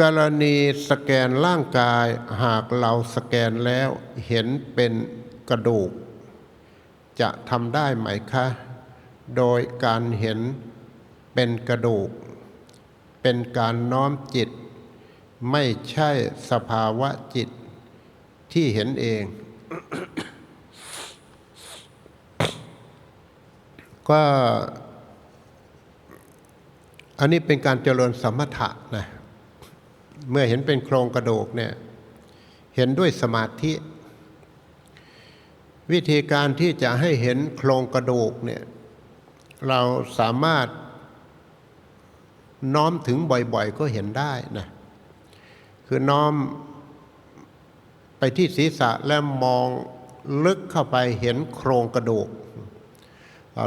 กรณีสแกนร่างกายหากเราสแกนแล้วเห็นเป็นกระดูก จะทำได้ไหมคะ โดยการเห็นเป็นกระดูก เป็นการน้อมจิต ไม่ใช่สภาวะจิตที่เห็นเอง ก็อันนี้เป็นการเจริญสมถะนะ เมื่อเห็นเป็นโครงกระดูกเนี่ยเห็นด้วยสมาธิ วิธีการที่จะให้เห็นโครงกระดูกเนี่ยเราสามารถน้อมถึงบ่อยๆ ก็เห็นได้นะคือน้อมไปที่ศีรษะและมองลึกเข้าไปเห็นโครงกระดูก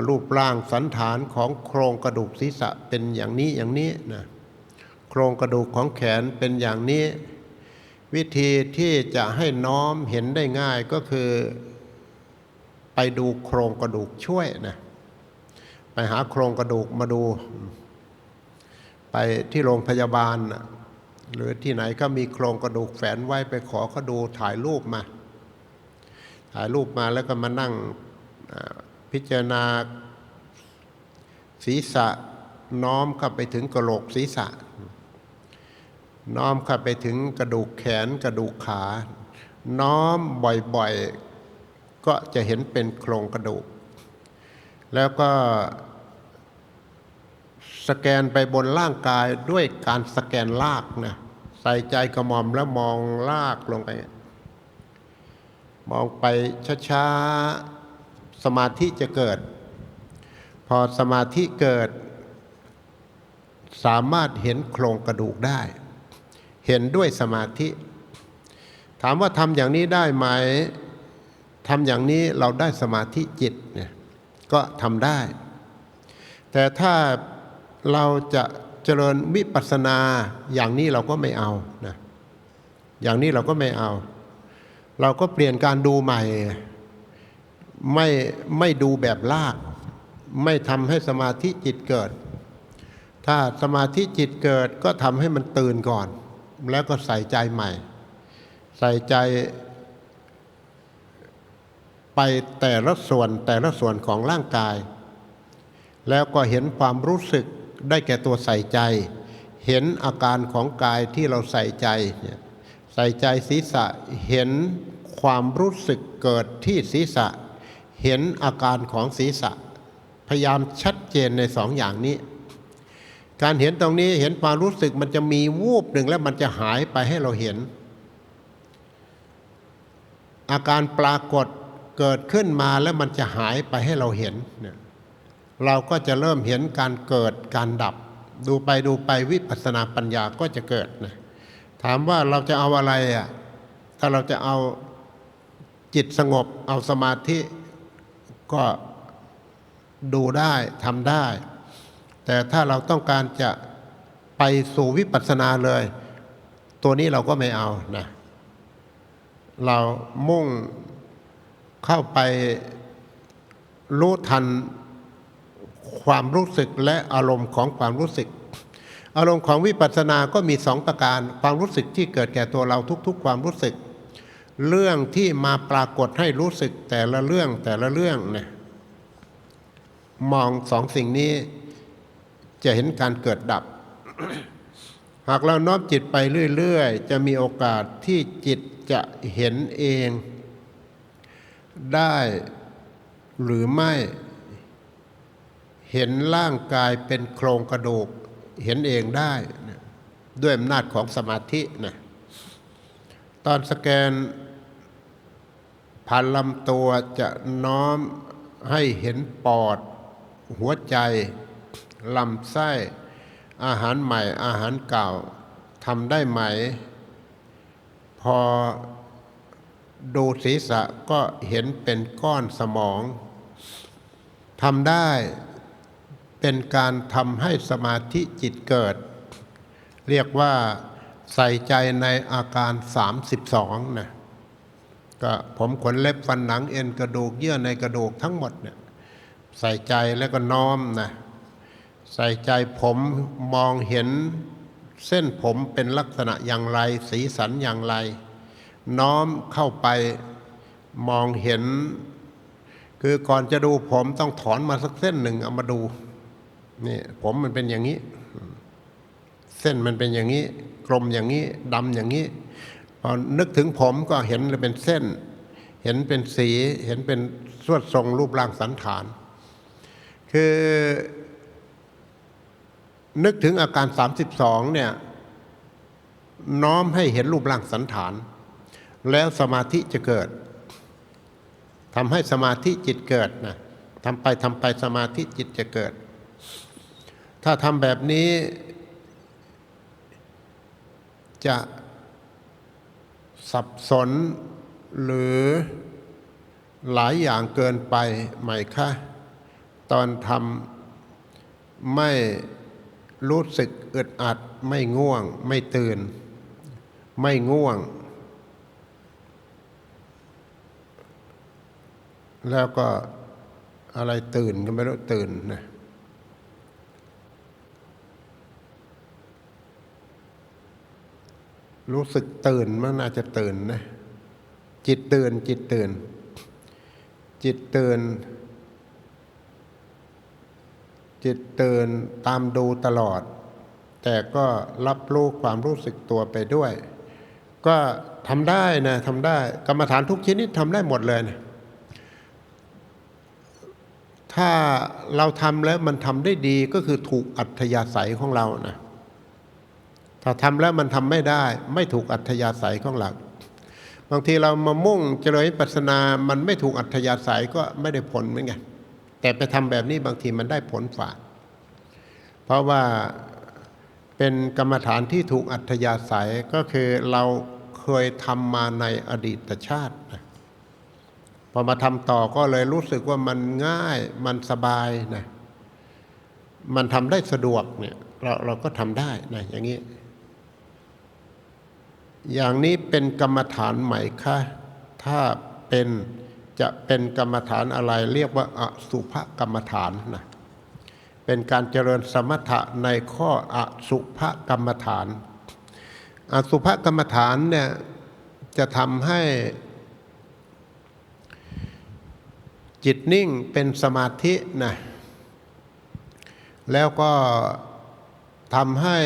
รูปร่างสันฐานของโครงกระดูกศีรษะเป็นอย่างนี้อย่างนี้นะ โครงกระดูกของแขนเป็นอย่างนี้ วิธีที่จะให้น้อมเห็นได้ง่ายก็คือ ไปดูโครงกระดูกช่วยนะไปหาโครงกระดูกมาดู ไปที่โรงพยาบาล หรือที่ไหนก็มีโครงกระดูกแฝนไว้ไปขอเขาดูถ่ายรูปมา ถ่ายรูปมาแล้วก็มานั่งพิจารณาศีรษะน้อมเข้าไปถึงกระโหลกศีรษะ น้อมเข้าไปถึงกระดูกแขนกระดูกขา น้อมบ่อยๆ ก็จะเห็นเป็นโครงกระดูก แล้วก็สแกนไปบนร่างกายด้วยการสแกนลากนะใส่ใจกระหม่อมแล้วมองลากลงไป มองไปช้าๆ สมาธิจะเกิด พอสมาธิเกิด สามารถเห็นโครงกระดูกได้ เห็นด้วยสมาธิ ถามว่าทำอย่างนี้ได้ไหมทำอย่างนี้เราได้สมาธิจิตเนี่ยก็ทำได้ แต่ถ้าเราจะเจริญวิปัสสนาอย่างนี้เราก็ไม่เอานะอย่างนี้เราก็ไม่เอา เราก็เปลี่ยนการดูใหม่ ไม่ไม่ดูแบบลาก ไม่ทำให้สมาธิจิตเกิด ถ้าสมาธิจิตเกิดก็ทำให้มันตื่นก่อน แล้วก็ใส่ใจใหม่ ใส่ใจไปแต่ละส่วนแต่ละส่วนของร่างกาย แล้วก็เห็นความรู้สึกได้แก่ตัวใส่ใจ เห็นอาการของกายที่เราใส่ใจ ใส่ใจศีรษะเห็นความรู้สึกเกิดที่ศีรษะ เห็นอาการของศีรษะ พยายามชัดเจนในสองอย่างนี้ การเห็นตรงนี้เห็นความรู้สึกมันจะมีวูบหนึ่งแล้วมันจะหายไปให้เราเห็น อาการปรากฏเกิดขึ้นมาแล้วมันจะหายไปให้เราเห็นเนี่ยเราก็จะเริ่มเห็นการเกิดการดับ ดูไปดูไปวิปัสสนาปัญญาก็จะเกิดนะถามว่าเราจะเอาอะไรอะถ้าเราจะเอาจิตสงบเอาสมาธิก็ดูได้ทำได้ แต่ถ้าเราต้องการจะไปสู่วิปัสสนาเลย ตัวนี้เราก็ไม่เอานะเรามุ่งเข้าไปรู้ทันความรู้สึกและอารมณ์ของความรู้สึก อารมณ์ของวิปัสสนาก็มีสองประการ ความรู้สึกที่เกิดแก่ตัวเราทุก ๆ ความรู้สึก เรื่องที่มาปรากฏให้รู้สึกแต่ละเรื่องแต่ละเรื่องเนี่ยมองสองสิ่งนี้ จะเห็นการเกิดดับ หากเราน้อมจิตไปเรื่อย ๆ จะมีโอกาสที่จิตจะเห็นเอง ได้หรือไม่ เห็นร่างกายเป็นโครงกระดูก เห็นเองได้ ด้วยอำนาจของสมาธินะตอนสแกนผ่านลำตัวจะน้อมให้เห็นปอดหัวใจ ลำไส้ อาหารใหม่อาหารเก่าทำได้ไหม พอดูศีรษะก็เห็นเป็นก้อนสมองทำได้เป็นการทำให้สมาธิจิตเกิด เรียกว่าใส่ใจในอาการ 32นะก็ผมขนเล็บฟันหนังเอ็นกระดูกเยื่อในกระดูกทั้งหมดเนี่ยใส่ใจแล้วก็น้อมนะ ใส่ใจผมมองเห็นเส้นผมเป็นลักษณะอย่างไร สีสันอย่างไร น้อมเข้าไปมองเห็น คือก่อนจะดูผมต้องถอนมาสักเส้นหนึ่งเอามาดูนี่ผมมันเป็นอย่างนี้ เส้นมันเป็นอย่างนี้ กลมอย่างนี้ดำอย่างนี้พอนึกถึงผมก็เห็นเลยเป็นเส้น เห็นเป็นสี เห็นเป็นสวดทรงรูปร่างสันฐาน คือ นึกถึงอาการ 32 เนี่ย น้อมให้เห็นรูปร่างสันฐาน แล้วสมาธิจะเกิดทำให้สมาธิจิตเกิดนะทำไปทำไปสมาธิจิตจะเกิด ถ้าทำแบบนี้จะสับสนหรือหลายอย่างเกินไปไหมคะ ตอนทำไม่ รู้สึกอึดอัดไม่ง่วง ไม่ตื่น ไม่ง่วง แล้วก็อะไรตื่นก็ไม่รู้ตื่นนะรู้สึกตื่นมันน่าจะตื่นนะจิตตื่นจิตตื่น จิตตื่น จิตตื่นตามดูตลอด แต่ก็รับรู้ความรู้สึกตัวไปด้วย ก็ทำได้นะทำได้ กรรมฐานทุกชนิดทำได้หมดเลยนะถ้าเราทำแล้วมันทำได้ดีก็คือถูกอัธยาศัยของเรานะถ้าทำแล้วมันทำไม่ได้ ไม่ถูกอัธยาศัยของเราบางทีเรามามุ่งเจริญปัสสนา มันไม่ถูกอัธยาศัยก็ไม่ได้ผลเหมือนกัน แต่ไปทำแบบนี้บางทีมันได้ผลฝ่าเพราะว่าเป็นกรรมฐานที่ถูกอัธยาศัยก็คือเราเคยทำมาในอดีตชาตินะพอมาทำต่อก็เลยรู้สึกว่ามันง่ายมันสบายนะมันทำได้สะดวกเนี่ยเราเราก็ทำได้นะอย่างนี้ อย่างนี้เป็นกรรมฐานใหม่คะถ้าเป็น จะเป็นกรรมฐานอะไรเรียกว่าอสุภกรรมฐานนะเป็นการเจริญสมถะในข้ออสุภกรรมฐาน อสุภกรรมฐานเนี่ยจะทำให้จิตนิ่งเป็นสมาธินะแล้วก็ทำให้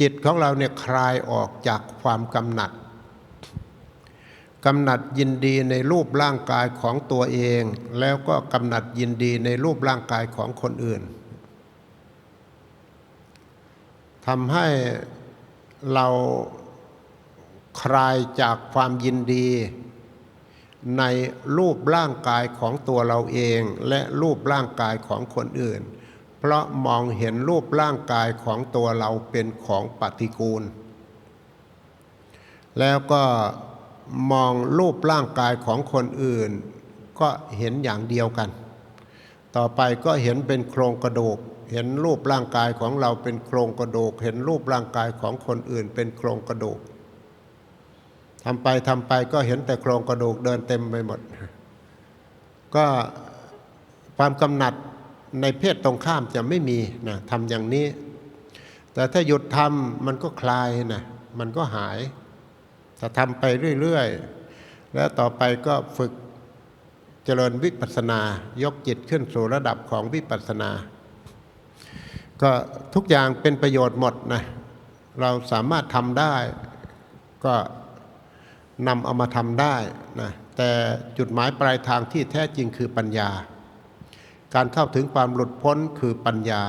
จิตของเราเนี่ยคลายออกจากความกำหนัด กำหนัดยินดีในรูปร่างกายของตัวเอง แล้วก็กำหนัดยินดีในรูปร่างกายของคนอื่นทำให้เราคลายจากความยินดี ในรูปร่างกายของตัวเราเองและรูปร่างกายของคนอื่น เพราะมองเห็นรูปร่างกายของตัวเราเป็นของปฏิกูล แล้วก็ มองรูปร่างกายของคนอื่น ก็เห็นอย่างเดียวกัน ต่อไปก็เห็นเป็นโครงกระดูก เห็นรูปร่างกายของเราเป็นโครงกระดูก เห็นรูปร่างกายของคนอื่น เป็นโครงกระดูกทำไปทำไปก็เห็นแต่โครงกระดูกเดินเต็มไปหมด ก็ความกำหนัดในเพศตรงข้ามจะไม่มีนะทำอย่างนี้ แต่ถ้าหยุดทำมันก็คลายนะมันก็หาย ถ้าทำไปเรื่อยๆ แล้วต่อไปก็ฝึกเจริญวิปัสสนา ยกจิตขึ้นสู่ระดับของวิปัสสนา ก็ทุกอย่างเป็นประโยชน์หมดนะเราสามารถทำได้ ก็นำเอามาทำได้นะแต่จุดหมายปลายทางที่แท้จริงคือปัญญา การเข้าถึงความหลุดพ้นคือปัญญา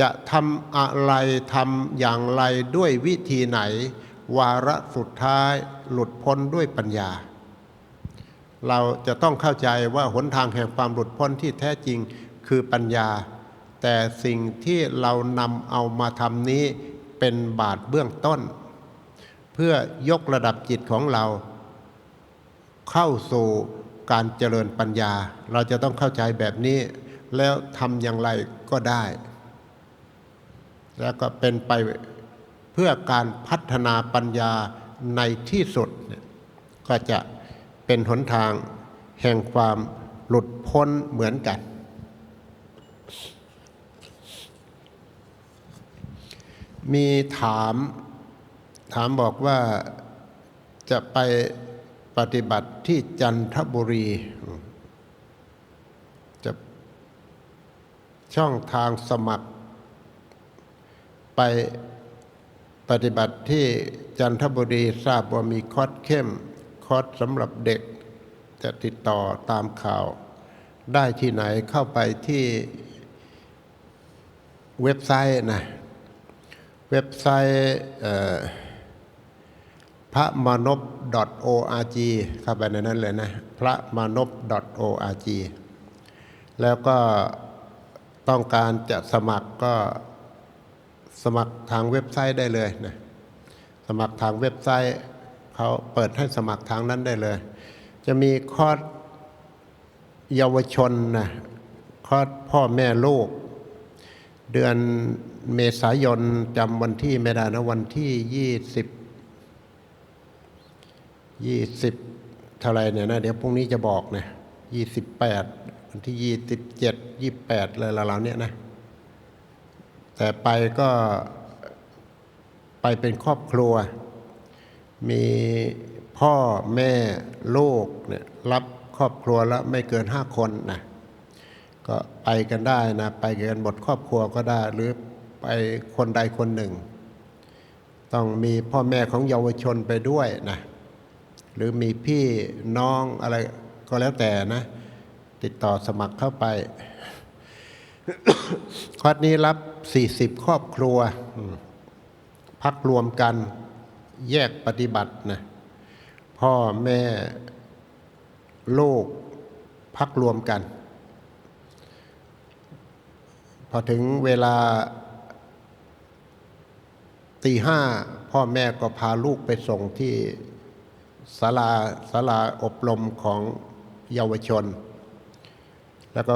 จะทำอะไรทำอย่างไรด้วยวิธีไหน วาระสุดท้ายหลุดพ้นด้วยปัญญา เราจะต้องเข้าใจว่าหนทางแห่งความหลุดพ้นที่แท้จริงคือปัญญา แต่สิ่งที่เรานำเอามาทำนี้เป็นบาทเบื้องต้น เพื่อยกระดับจิตของเรา เข้าสู่การเจริญปัญญา เราจะต้องเข้าใจแบบนี้ แล้วทำอย่างไรก็ได้ แล้วก็เป็นไป พื่อการพัฒนาปัญญาในที่สุด ก็จะเป็นหนทางแห่งความหลุดพ้นเหมือนกัน มีถามถามบอกว่าจะไปปฏิบัติที่จันทบุรี จะช่องทางสมัครไป ปฏิบัติที่จันทบุรีทราบว่ามีคอร์สเข้มคอร์สสำหรับเด็ก จะติดต่อตามข่าว ได้ที่ไหนเข้าไปที่เว็บไซต์นะเว็บไซต์พระมานพ .org เข้าไปในนั้นเลยนะพระมานพ .org แล้วก็ต้องการจะสมัครก็ สมัครทางเว็บไซต์ได้เลยนะสมัครทางเว็บไซต์เขาเปิดให้สมัครทางนั้นได้เลย จะมีคอร์สเยาวชนนะคอร์สพ่อแม่ลูก เดือนเมษายนจำวันที่ไม่ได้นะวันที่ยี่สิบยี่สิบเท่าไรเนี่ยนะเดี๋ยวพรุ่งนี้จะบอกนะยี่สิบแปดวันที่ยี่สิบเจ็ดยี่แปดเลยละเราเนี่ยนะ แต่ไปก็ไปเป็นครอบครัว มีพ่อแม่ลูกเนี่ยรับครอบครัวแล้วไม่เกินห้าคนนะก็ไปกันได้นะไปกันหมดครอบครัวก็ได้ หรือไปคนใดคนหนึ่ง ต้องมีพ่อแม่ของเยาวชนไปด้วยนะหรือมีพี่น้องอะไรก็แล้วแต่นะ ติดต่อสมัครเข้าไป คอร์สนี้รับ 40 ครอบครัว พักรวมกันแยกปฏิบัตินะพ่อแม่ลูกพักรวมกัน พอถึงเวลาตีห้าพ่อแม่ก็พาลูกไปส่งที่ศาลาศาลาอบรมของเยาวชน แล้วก็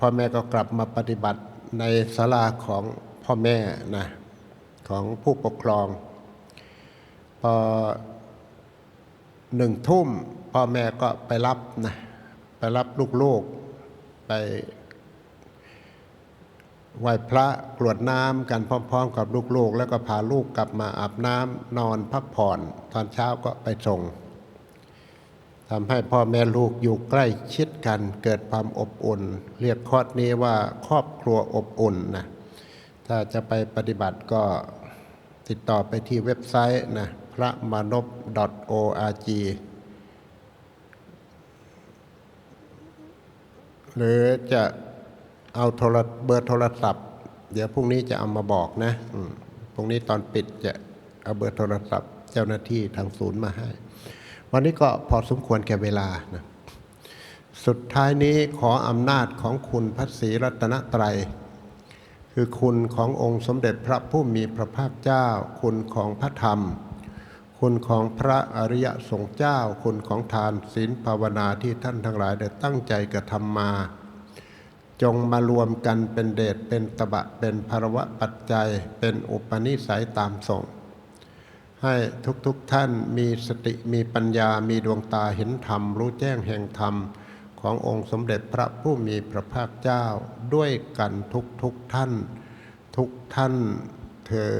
พ่อแม่ก็กลับมาปฏิบัติในศาลาของพ่อแม่นะของผู้ปกครอง พอหนึ่งทุ่มพ่อแม่ก็ไปรับนะไปรับลูกๆไปไหว้พระกรวดน้ำกันพร้อม ๆ กับลูกๆ แล้วก็พาลูกกลับมาอาบน้ำนอนพักผ่อน ตอนเช้าก็ไปส่ง ทำให้พ่อแม่ลูกอยู่ใกล้ชิดกันเกิดความอบอุ่น เรียกคอร์สนี้ว่าครอบครัวอบอุ่นนะถ้าจะไปปฏิบัติก็ติดต่อไปที่เว็บไซต์นะพระมานพ .org หรือจะเอาโทรเบอร์โทรศัพท์ เดี๋ยวพรุ่งนี้จะเอามาบอกนะพรุ่งนี้ตอนปิดจะเอาเบอร์โทรศัพท์ เจ้าหน้าที่ทางศูนย์มาให้ วันนี้ก็พอสมควรแก่เวลานะสุดท้ายนี้ขออำนาจของคุณพระศรีรัตนตรัย คือคุณขององค์สมเด็จพระผู้มีพระภาคเจ้า คุณของพระธรรม คุณของพระอริยสงฆ์เจ้า คุณของทานศีลภาวนาที่ท่านทั้งหลายได้ตั้งใจกระทำมา จงมารวมกันเป็นเดชเป็นตบะเป็นภารวะปัจจัย เป็นอุปนิสัยตามส่ง ให้ทุกๆทท่านมีสติมีปัญญามีดวงตาเห็นธรรม รู้แจ้งแห่งธรรม ขององค์สมเด็จพระผู้มีพระภาคเจ้าด้วยกันทุกๆทท่าน ทุกท่านเธอ